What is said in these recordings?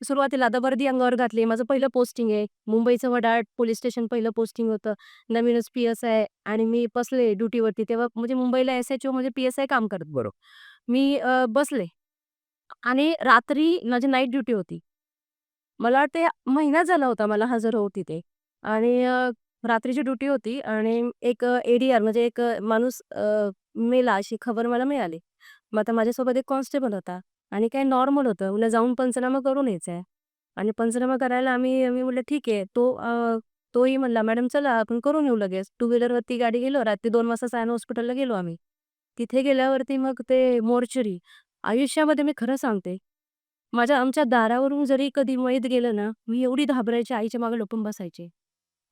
सुरुवातीला वर्दी अंगावर घातली. माझं पहिलं पोस्टिंग आहे. मुंबईचं वडाळ पोलीस स्टेशन पहिलं पोस्टिंग होतं. नवीनच पी-एस-आय आणि मी बसले ड्युटीवरती तेव्हा म्हणजे मुंबईला एस-एच-ओ म्हणजे पी-एस-आय काम करत. बरोबर. मी बसले आणि रात्री माझी नाईट ड्युटी होती. मला वाटते महिना झाला होता मला हजर होऊन तिथे आणि रात्रीची ड्युटी होती आणि एक ए-डी-आर म्हणजे एक माणूस मेला अशी खबर मला मिळाली. मग आता माझ्यासोबत एक कॉन्स्टेबल होता आणि काय नॉर्मल होतं. म्हणलं जाऊन पंचनामा करून यायचंय आणि पंचनामा करायला आम्ही मी म्हटलं ठीक आहे. तो अ, तोही म्हणला, "मॅडम चला आपण करून येऊ लगेच." टू व्हीलरवरती गाडी गेलो. रात्री दोन वाजता सायन हॉस्पिटलला गेलो आम्ही. तिथे गेल्यावरती मग ते मोर्चरी आयुष्यामध्ये मी खरं सांगते, माझ्या आमच्या दारावरून जरी कधी मयत गेलं ना, मी एवढी घाबरायची आईच्या मागे लपून बसायचे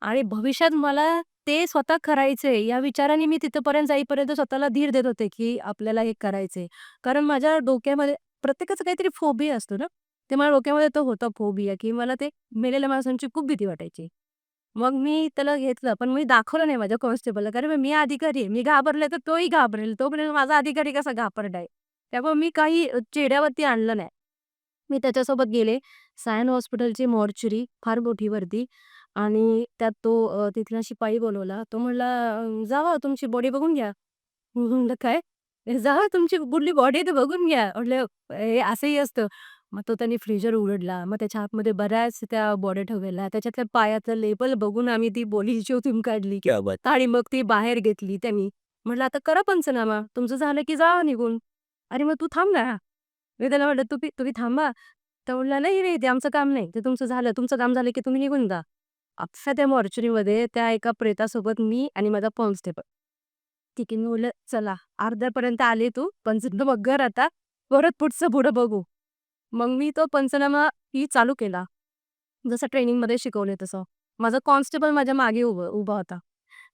आणि भविष्यात मला ते स्वतः करायचे या विचाराने मी तिथपर्यंत जाईपर्यंत स्वतःला धीर देत होते, की आपल्याला हे करायचे कारण माझ्या डोक्यामध्ये प्रत्येकाचा काहीतरी फोबिया असतो ना, ते मला डोक्यामध्ये तो होता फोबिया, की मला ते मेलेल्या माणसांची खूप भीती वाटायची. मग मी त्याला घेतलं, पण मी दाखवलं नाही माझ्या कॉन्स्टेबलला, कारण मी अधिकारी आहे. मी घाबरले तर तोही घाबरेल. तो म्हणेल माझा अधिकारी कसा घाबरलाय. त्यामुळे मी काही चेहऱ्यावरती आणलं नाही. मी त्याच्यासोबत गेले. सायन हॉस्पिटलची मॉर्चरी फार मोठी वर्दी आणि त्यात तो तिथला शिपाई बोलवला. तो म्हणला, "जावा तुमची बॉडी बघून घ्या." म्हणलं, "काय?" "जावा तुमची कुठली बॉडी आहे ते बघून घ्या." म्हटलं, "हे असंही असतं." मग तो त्यांनी फ्रीजर उघडला. मग त्याच्या आतमध्ये बऱ्याच त्या बॉड्या ठेवलेल्या. त्याच्यातल्या पायाचं लेबल बघून आम्ही ती बॉडी शोधून काढली क्या बात! आणि मग ती बाहेर घेतली त्यांनी. म्हटलं, "आता करा पंचनामा. तुमचं झालं की जावा निघून." "अरे मग तू थांब ना." मी त्याला म्हटलं, "तुम्ही तुम्ही थांबा." तो म्हणला, "नाही, नाही, ते आमचं काम नाही. ते तुमचं झालं. तुमचं काम झालं की तुम्ही निघून जा." अख्ख्या त्या मॉर्चरीमध्ये त्या एका प्रेतासोबत मी आणि माझा कॉन्स्टेबल. ठीक आहे. मी म्हटलं, "चला अर्ध्यापर्यंत आले तू. पंचनामा घर आता. परत पुढचं पुढं बघू." मग मी तो पंचनामा ही चालू केला. जसं ट्रेनिंगमध्ये शिकवलंय तसं. माझा कॉन्स्टेबल माझ्या मागे उभं उभा होता.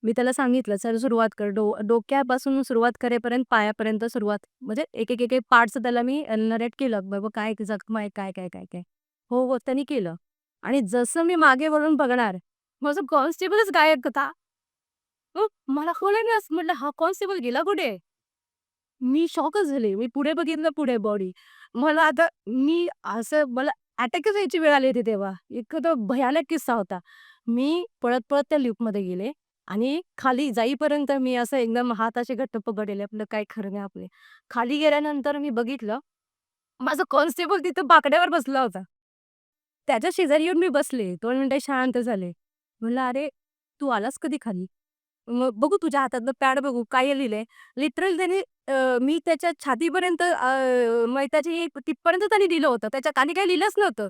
मी त्याला सांगितलं, सर सुरुवात कर. डो डोक्यापासून सुरुवात करेपर्यंत पायापर्यंत सुरुवात." म्हणजे एक, एक, एक, एक पार्टचं त्याला मी नरेट केलं. बाबा काय जखमा आहे, काय, काय, काय, काय. हो, हो. त्यांनी केलं आणि जसं मी मागे वळून बघणार, माझं कॉन्स्टेबलच गायब होता. मग मला कळेनाच. म्हटलं, "हा कॉन्स्टेबल गेला कुठे?" मी शॉकच झाले. मी पुढे बघितलं, पुढे बॉडी. मला आता मी असं मला अटॅकच यायची वेळ आली होती तेव्हा. इतका भयानक किस्सा होता. मी पळत-पळत त्या लिफ्टमध्ये गेले आणि खाली जाईपर्यंत मी असं एकदम हात असे घट्ट आपलं काही खरं नाही आपले. खाली गेल्यानंतर मी बघितलं, माझा कॉन्स्टेबल तिथं बाकड्यावर बसला होता. त्याच्या शेजारी येऊन मी बसले. 2 मिनिटं शांत झाले. म्हणलं, "अरे, तू आलास कधी खाली?" मग बघू तुझ्या हातातलं पॅड बघू काय लिहिलंय. लिटरली त्याने मी त्याच्या छातीपर्यंत अ, एक तिथपर्यंत त्याने लिहिलं होतं. त्याच्याखाली काही लिहिलंच नव्हतं.